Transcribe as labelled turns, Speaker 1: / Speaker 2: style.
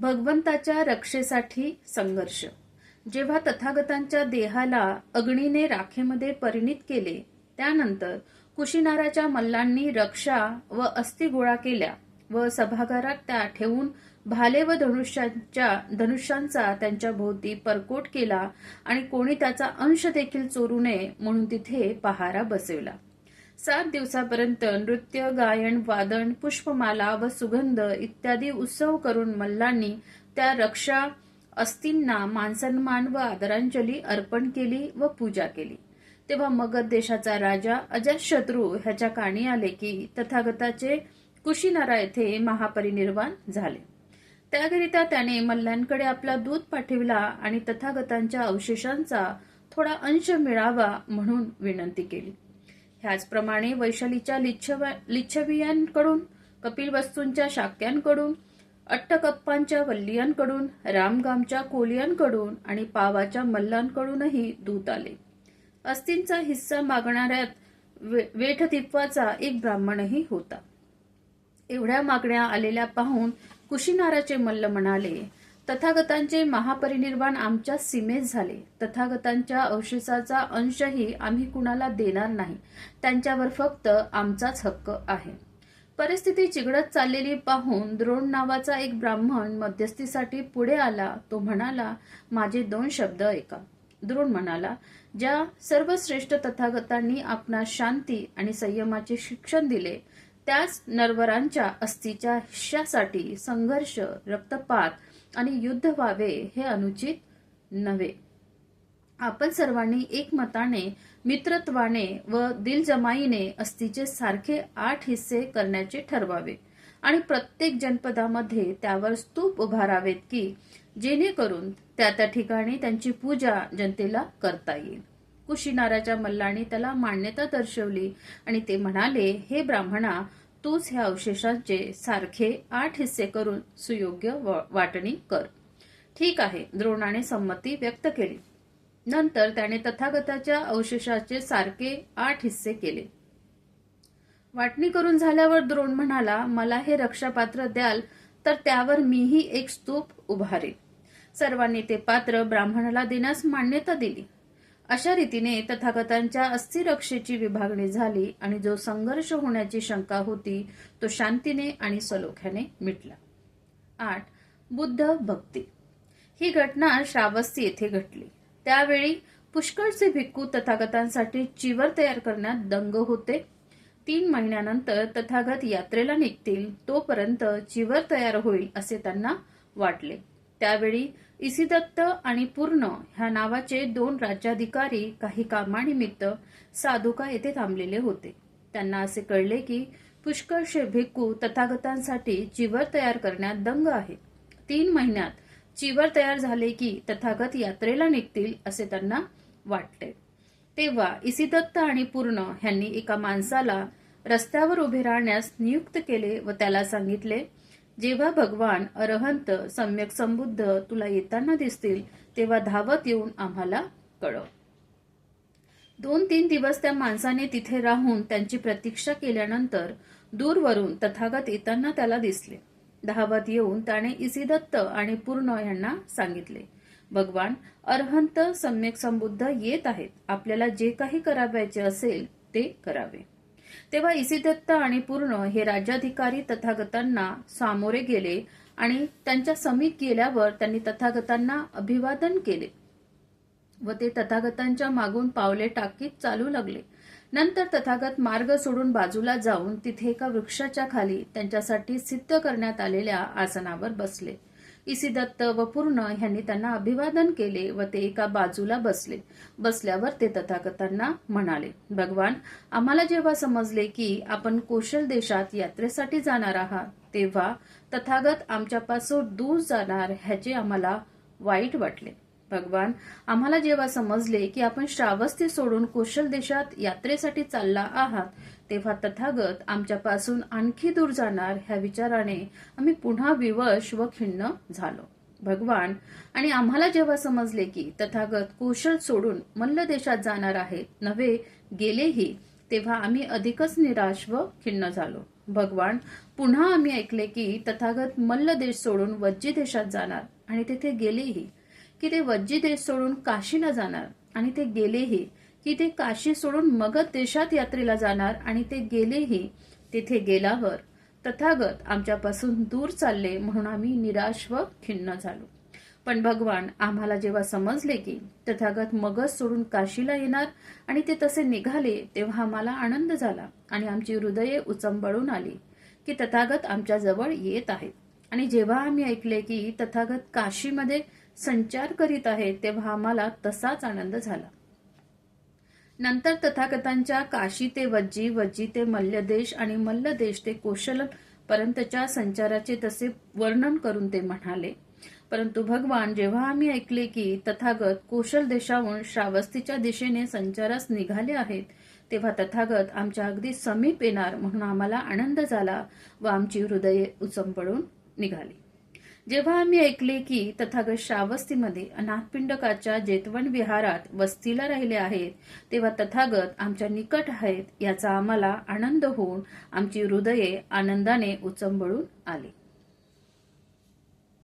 Speaker 1: भगवंताच्या रक्षेसाठी संघर्ष. जेव्हा तथागतांच्या देहाला अग्नीने राखेमध्ये परिणित केले त्यानंतर कुशीनाराच्या मल्लांनी रक्षा व अस्थि गोळा केल्या व सभागारात त्या ठेवून भाले व धनुष्यांच्या धनुष्यांचा त्यांच्या भोवती परकोट केला आणि कोणी त्याचा अंश देखील चोरू नये म्हणून तिथे पहारा बसवला. सात दिवसापर्यंत नृत्य गायन वादन पुष्पमाला व सुगंध इत्यादी उत्सव करून मल्लांनी त्या रक्षा अस्तींना मानसन्मान व आदरांजली अर्पण केली व पूजा केली. तेव्हा मगध देशाचा राजा अजातशत्रू ह्याच्या काणी आले की तथागताचे कुशीनारा येथे महापरिनिर्वाण झाले. त्याकरिता त्याने मल्ल्यांकडे आपला दूध पाठविला आणि तथागतांच्या अवशेषांचा थोडा अंश मिळावा म्हणून विनंती केली. ह्याचप्रमाणे वैशालीच्या लिच्छव- लिच्छवियांकडून कपिलवस्तूंच्या शाक्यांकडून अट्टकप्पांच्या वल्लियांकडून रामगामच्या कोलियांकडून आणि पावाच्या मल्लांकडूनही दूत आले. अस्थिंचा हिस्सा मागणाऱ्यात वे- वेठतित्वाचा एक ब्राह्मणही होता. एवढ्या मागण्या आलेल्या पाहून कुशीनाराचे मल्ल म्हणाले तथागतांचे महापरिनिर्वाण आमच्या सीमेत झाले. तथागतांच्या अवशेषाचा अंशही आम्ही कुणाला देणार नाही. त्यांच्यावर फक्त आमचाच हक्क आहे. परिस्थिती चिघडत चाललेली पाहून द्रोण नावाचा एक ब्राह्मण मध्यस्थीसाठी पुढे आला. तो म्हणाला माझे दोन शब्द ऐका. द्रोण म्हणाला ज्या सर्वश्रेष्ठ तथागतांनी आपणास शांती आणि संयमाचे शिक्षण दिले त्याच नरवरांच्या अस्तीच्या हिश्यासाठी संघर्ष रक्तपात आणि युद्ध व्हावे हे अनुचित नव्हे. आपण सर्वांनी एकमताने मित्रत्वाने व दिलजमाईने अस्थीचे सारखे आठ हिस्से करण्याचे ठरवावे आणि प्रत्येक जनपदामध्ये त्यावर स्तूप उभारावेत की जेणेकरून त्या त्या ठिकाणी त्यांची पूजा जनतेला करता येईल. कुशीनाराच्या मल्लाने त्याला मान्यता दर्शवली आणि ते म्हणाले हे ब्राह्मणा तूच ह्या अवशेषांचे सारखे आठ हिस्से करून सुयोग्य वाटणी कर. ठीक आहे द्रोणाने संमती व्यक्त केली. नंतर त्याने तथागताच्या अवशेषाचे सारखे आठ हिस्से केले. वाटणी करून झाल्यावर द्रोण म्हणाला मला हे रक्षापात्र द्याल तर त्यावर मीही एक स्तूप उभारे सर्वांनी ते पात्र ब्राह्मणाला देण्यास मान्यता दिली. अशा रीतीने तथागतांच्या अस्थिरक्षेची विभागणी झाली आणि जो संघर्ष होण्याची शंका होती तो शांतीने आणि सलोख्याने मिटला. आठ. बुद्ध भक्ती. ही घटना श्रावस्ती येथे घडली त्यावेळी पुष्कळचे भिक्खू तथागतांसाठी चिवर तयार करण्यात दंग होते. तीन महिन्यानंतर तथागत यात्रेला निघतील तोपर्यंत चिवर तयार होईल असे त्यांना वाटले. त्यावेळी इसिदत्त आणि पूर्ण ह्या नावाचे दोन राज्याधिकारी काही कामानिमित्त साधुका येथे थांबलेले होते. त्यांना असे कळले की पुष्कळशे भिक्खू तथागतांसाठी चिवर तयार करण्यात दंग आहे. तीन महिन्यात चिवर तयार झाले की तथागत यात्रेला निघतील असे त्यांना वाटले तेव्हा इसिदत्त आणि पूर्ण ह्यांनी एका माणसाला रस्त्यावर उभे राहण्यास नियुक्त केले व त्याला सांगितले जेव्हा भगवान अरहंत सम्यक संबुद्ध तुला येताना दिसतील तेव्हा धावत येऊन आम्हाला कळव. दोन तीन दिवस त्या माणसाने तिथे राहून त्यांची प्रतीक्षा केल्यानंतर दूरवरून तथागत येताना त्याला दिसले. धावत येऊन त्याने इसिदत्त आणि पूर्ण यांना सांगितले भगवान अरहंत सम्यक संबुद्ध येत आहेत. आपल्याला जे काही करावायचे असेल ते करावे. तेव्हा इसिदत्त आणि पूर्ण हे राज्याधिकारी तथागतांना सामोरे गेले आणि त्यांच्या समीप गेल्यावर त्यांनी तथागतांना अभिवादन केले व ते तथागतांच्या मागून पावले टाकीत चालू लागले. नंतर तथागत मार्ग सोडून बाजूला जाऊन तिथे एका वृक्षाच्या खाली त्यांच्यासाठी सिद्ध करण्यात आलेल्या आसनावर बसले. इसिदत्त व पूर्ण यांनी त्यांना अभिवादन केले व ते एका बाजूला बसले. बसल्यावर ते तथागतांना म्हणाले भगवान आम्हाला जेव्हा समजले की आपण कौशल देशात यात्रेसाठी जाणार आहात तेव्हा तथागत आमच्यापासून दूर जाणार ह्याचे आम्हाला वाईट वाटले. भगवान आम्हाला जेव्हा समजले की आपण श्रावस्ती सोडून कौशल देशात यात्रेसाठी चालला आहात तेव्हा तथागत आमच्यापासून आणखी दूर जाणार ह्या विचाराने आम्ही पुन्हा विवश व खिन्न झालो. भगवान आणि आम्हाला जेव्हा समजले की तथागत कौशल सोडून मल्ल देशात जाणार आहेत नव्हे गेलेही तेव्हा आम्ही अधिकच निराश व खिन्न झालो. भगवान पुन्हा आम्ही ऐकले की तथागत मल्ल देश सोडून वज्जी देशात जाणार आणि तेथे गेलेही. की ते वज्जी देश सोडून काशीला जाणार आणि ते गेलेही की ते काशी सोडून मगध देशात यात्रेला जाणार आणि ते गेलेही तिथे गेल्यावर तथागत आमच्यापासून दूर चालले म्हणून आम्ही निराश व खिन्न झालो. पण भगवान आम्हाला जेव्हा समजले की तथागत मगध सोडून काशीला येणार आणि ते तसे निघाले तेव्हा आम्हाला आनंद झाला आणि आमची हृदये उचंबळून आली की तथागत आमच्या जवळ येत आहेत. आणि जेव्हा आम्ही ऐकले की तथागत काशीमध्ये संचार करीत आहेत तेव्हा आम्हाला तसाच आनंद झाला. नंतर तथागतांच्या काशी ते वज्जी वज्जी ते मल्लदेश आणि मल्लदेश ते कोशल पर्यंतच्या संचाराचे तसे वर्णन करून ते म्हणाले परंतु भगवान जेव्हा आम्ही ऐकले की तथागत कोशल देशाहून श्रावस्तीच्या दिशेने संचारास निघाले आहेत तेव्हा तथागत आमच्या अगदी समीप येणार म्हणून आम्हाला आनंद झाला व आमची हृदये उचंबळून निघाली. जेव्हा आम्ही ऐकले की तथागत श्रावस्तीमध्ये अनाथपिंडकाच्या जेतवण विहारात वस्तीला राहिले आहेत तेव्हा तथागत आमच्या निकट आहेत याचा आम्हाला आनंद होऊन आमची हृदये आनंदाने उचंबळून आली.